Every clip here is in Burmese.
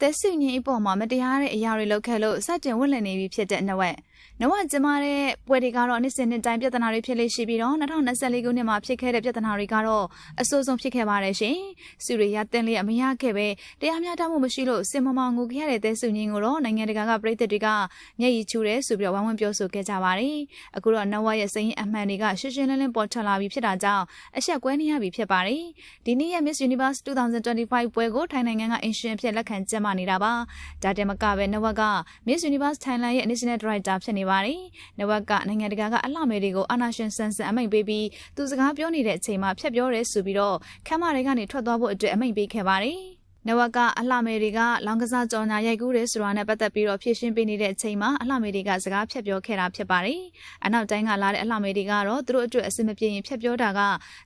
သက်စုညင်းအပေါ်မှာမတရားတဲ့အရာတွေလုပ်ခဲ့လို့စတင်ဝင်လည်နေပြီဖြစ်တဲ့နဝက်နဝက်ကျမတဲ့ပွဲတွေကတော့နှစ်စဉ်နှစ်တိုင်းပြဿနာတွေဖြစ်လေရှိပြီးတော့2024ခုနှစ်မှာဖြစ်ခဲ့တဲ့ပြဿနာတွေကတော့အဆိုးဆုံးဖြစ်ခဲ့ပါတယ်ရှင်။စုရိယတင်လေးအမရခဲ့ပဲတရားမျှတမှုမရှိလို့စင်မမောင်ငိုခဲ့ရတဲ့သက်စုညင်းကိုတော့နိုင်ငံတကာကပြည်သက်တွေကမျက်ရည်ချူတယ်ဆိုပြီးတော့ဝိုင်းဝန်းပြောဆိုခဲ့ကြပါတယ်။အခုတော့နဝက်ရဲ့စရင်အမှန်တွေကရှင်းရှင်းလင်းလင်းပေါ်ထွက်လာပြီဖြစ်တာကြောင့်အဆက်ကွဲနေရပြီဖြစ်ပါတယ်။ဒီနေ့ရဲ့ Miss Universe 2025ပွဲကိုထိုင်းနိုင်ငံကအင်ရှင်ဖြစ်လက်ခံကျင်းပနေတာပါ။ဒါတင်မကပဲနဝက်က Miss Universe Thailand ရဲ့ National Director ဖြစ်နေပါတယ်။နဝက်ကနိုင်ငံတကာကအလှမယ်တွေကိုအာနာရှင်ဆန်ဆန်အမိန့်ပေးပြီးသူစကားပြောနေတဲ့အချိန်မှာဖြတ်ပြောရဲဆိုပြီးတော့ခမ်းမတွေကနေထွက်သွားဖို့အတွက်အမိန့်ပေးခဲ့ပါတယ်။ နဝက်ကအလှမေတွေကလောင်ကစားကြော်ညာရိုက်ကူးတယ်ဆိုတာနဲ့ပတ်သက်ပြီးတော့ဖြည့်ရှင်းပေးနေတဲ့အချိန်မှာအလှမေတွေကစကားဖြတ်ပြောခဲ့တာဖြစ်ပါတယ်။အနောက်တိုင်းကလာတဲ့အလှမေတွေကတော့သူတို့အတွက်အဆင်မပြေရင်ဖြတ်ပြောတာက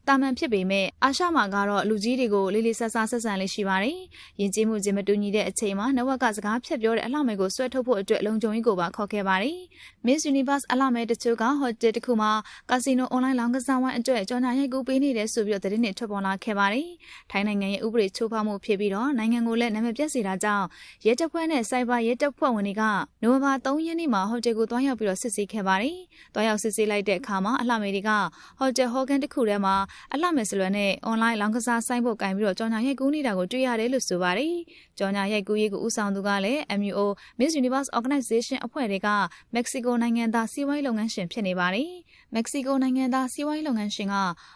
တာမန်ဖြစ်ပေမဲ့အာရှမှာကတော့လူကြီးတွေကိုလေးလေးဆဆဆက်ဆံလေးရှိပါတယ်။ယဉ်ကျေးမှုချင်းမတူညီတဲ့အချိန်မှာနဝက်ကစကားဖြတ်ပြောတဲ့အလှမေကိုဆွဲထုတ်ဖို့အတွက်လုံခြုံရေးကိုပါခေါ်ခဲ့ပါတယ်။ Miss Universe အလှမေတချို့ကဟိုတယ်တစ်ခုမှာကာစီနိုအွန်လိုင်းလောင်ကစားဝိုင်းအတွက်ကြော်ညာရိုက်ကူးပေးနေတယ်ဆိုပြီးတော့သတင်းတွေထွက်ပေါ်လာခဲ့ပါတယ်။ထိုင်းနိုင်ငံရဲ့ဥပဒေချိုးဖောက်မှုဖြစ်ပြီးတော့နိုင်ငံကိုလည်းနာမည်ပြက်စေတာကြောင့်ရဲတပ်ဖွဲ့နဲ့စိုက်ဘာရဲတပ်ဖွဲ့ဝင်တွေကနိုဝင်ဘာ3ရက်နေ့မှာဟိုတယ်ကိုတွားရောက်ပြီးတော့စစ်ဆေးခဲ့ပါတယ်။တွားရောက်စစ်ဆေးလိုက်တဲ့အခါမှာအလှမေတွေကဟိုတယ်ဟော်ကန်တစ်ခုထဲမှာအလှမေစလွယ်နဲ့အွန်လိုင်းလောင်ကစားဆိုင်ဖို့ကင်ပြီးတော့ကြော်ညာရိုက်ကူးနေတာကိုတွေ့ရတယ်လို့ဆိုပါတယ်။ကြော်ညာရိုက်ကူးရေးကိုဦးဆောင်သူကလည်း MUO Miss Universe Organization အဖွဲ့တွေကမက္ကဆီကိုနိုင်ငံသားစီးပွားရေးလုပ်ငန်းရှင်ဖြစ်နေပါတယ်။မက္ကဆီကိုနိုင်ငံသားစီးပွားရေးလုပ်ငန်းရှင်က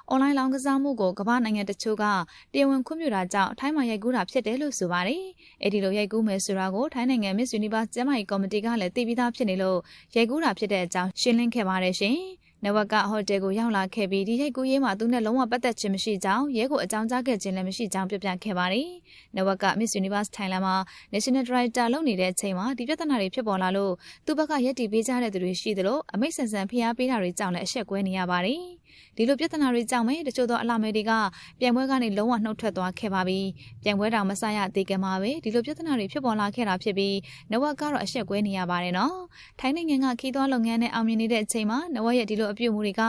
အွန်လိုင်းလောင်ကစားမှုကိုကမ္ဘာနိုင်ငံတချို့ကတရားဝင်ခွင့်ပြုတာကြောင့်ထိုင်းမှာရိုက်ကူးတာဖြစ်တယ်လို့ဆိုပါတယ်။အဲဒီလိုရိုက်ကူးမယ်ဆိုတာကိုထိုင်းနိုင်ငံ Miss Universe ကျန်းမာရေးကော်မတီကလည်းသိပြီးသားဖြစ်နေလို့ရိုက်ကူးတာဖြစ်တဲ့အကြောင်းရှင်းလင်းခဲ့ပါတယ်ရှင်။နဝက်ကဟိုတယ်ကိုရောက်လာခဲ့ပြီးဒီရိုက်ကူးရေးမှာသူနဲ့လုံးဝပတ်သက်ခြင်းမရှိကြောင်းရဲကိုအကြောင်းကြားခဲ့ခြင်းလည်းမရှိကြောင်းပြပြခဲ့ပါတယ်။နဝက်က Miss Universe Thailand မှာ National Director လုပ်နေတဲ့အချိန်မှာဒီပြဿနာတွေဖြစ်ပေါ်လာလို့သူ့ဘက်ကရက်တီပေးကြတဲ့သူတွေရှိသလိုအမိတ်ဆန်ဆန်ဖိအားပေးတာတွေကြောင့်လည်းအဆက်ကွဲနေရပါတယ်။ ဒီလိုပြဿနာတွေကြောင့်ပဲတချို့သောအလှမယ်တွေကပြိုင်ပွဲကနေလုံးဝနှုတ်ထွက်သွားခဲ့ပါပြီ။ပြိုင်ပွဲတောင်မဆရသေးခင်မှာပဲဒီလိုပြဿနာတွေဖြစ်ပေါ်လာခဲ့တာဖြစ်ပြီးနဝက်ကတော့အဆက်ကွဲနေရပါတယ်နော်။ထိုင်းနိုင်ငံကခီးသွွားလုပ်ငန်းနဲ့အောင်မြင်နေတဲ့အချိန်မှာနဝက်ရဲ့ဒီလိုအပြုအမူတွေက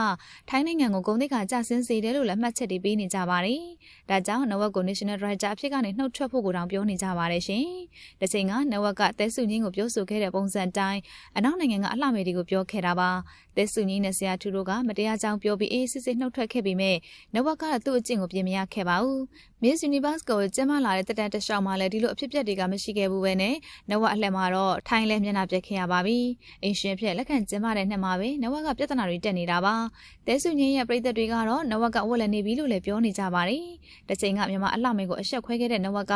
ထိုင်းနိုင်ငံကိုဂုဏ်သိက္ခာကျဆင်းစေတယ်လို့လည်းမှတ်ချက်တွေပေးနေကြပါတယ်။ဒါကြောင့်နဝက်ကို National Director အဖြစ်ကနေနှုတ်ထွက်ဖို့ကိုတောင်ပြောနေကြပါတယ်ရှင်။တစ်ချိန်ကနဝက်ကတဲစုငင်းကိုပြောဆိုခဲ့တဲ့ပုံစံတိုင်းအနောက်နိုင်ငံကအလှမယ်တွေကိုပြောခဲ့တာပါ။တဲစုငင်းနဲ့ဆရာထူတို့ကမတရားကြောင်ပြောပြီးအေးစစ်စစ်နှုတ်ထွက်ခဲ့ပေမဲ့နဝက်ကတော့သူ့အကျင့်ကိုပြင်မရခဲ့ပါဘူး။ Miss Universe ကိုကျင်းပလာတဲ့တက်တန်တလျှောက်မှာလည်းဒီလိုအဖြစ်အပျက်တွေကမရှိခဲ့ဘူးပဲနဲ့နဝက်အလှက်မှာတော့ထိုင်းလဲမျက်နှာပြက်ခဲ့ရပါပြီ။အင်ရှင်ဖြစ်လက်ခံကျင်းပတဲ့နှစ်မှာပဲနဝက်ကပြဿနာတွေတက်နေတာပါ။တဲစုငင်းရဲ့ပြည်သက်တွေကတော့နဝက်ကဝက်လက်နေပြီလို့လည်းပြောနေကြပါတယ်။တစ်ချိန်ကမြန်မာအလှမင်းကိုအဆက်ခွဲခဲ့တဲ့နဝက်က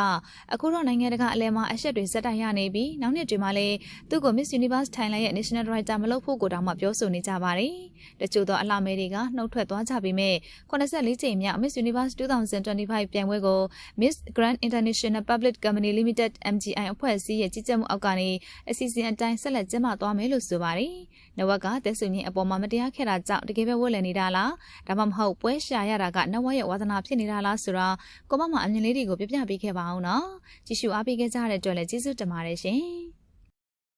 အခုတော့နိုင်ငံတကာအလဲမှာအဆက်တွေစက်တိုင်ရနေပြီးနောက်နှစ်တွေမှာလည်းသူ့ကို Miss Universe Thailand ရဲ့ National Director မလုပ်ဖို့ကိုတောင်မှပြောဆိုနေကြပါတယ်။တချို့သောအလှမဲတွေကနှုတ်ထွက်သွားကြပေမဲ့84ကြိမ်မြောက် Miss Universe 2025ပြိုင်ပွဲကို Miss Grand International Public Company Limited MGI အဖွဲ့အစည်းရဲ့ကြီးကြပ်မှုအောက်ကနေအစီအစဉ်အတိုင်းဆက်လက်ကျင်းပသွားမယ်လို့ဆိုပါတယ်။နဝက်ကတဲဆုညင်းအပေါ်မှာမတရားခဲ့တာကြောင့်တကယ်ပဲဝက်လည်နေတာလားဒါမှမဟုတ်ပွဲရှာရတာကနဝက်ရဲ့ဝါသနာဖြစ်နေတာလားဆိုတာကိုမမအမြင်လေးတွေကိုပြပြပေးခဲ့ပါအောင်နော်။ကြည့်ရှုအားပေးခဲ့ကြတဲ့အတွက်လည်းကျေးဇူးတင်ပါတယ်ရှင်။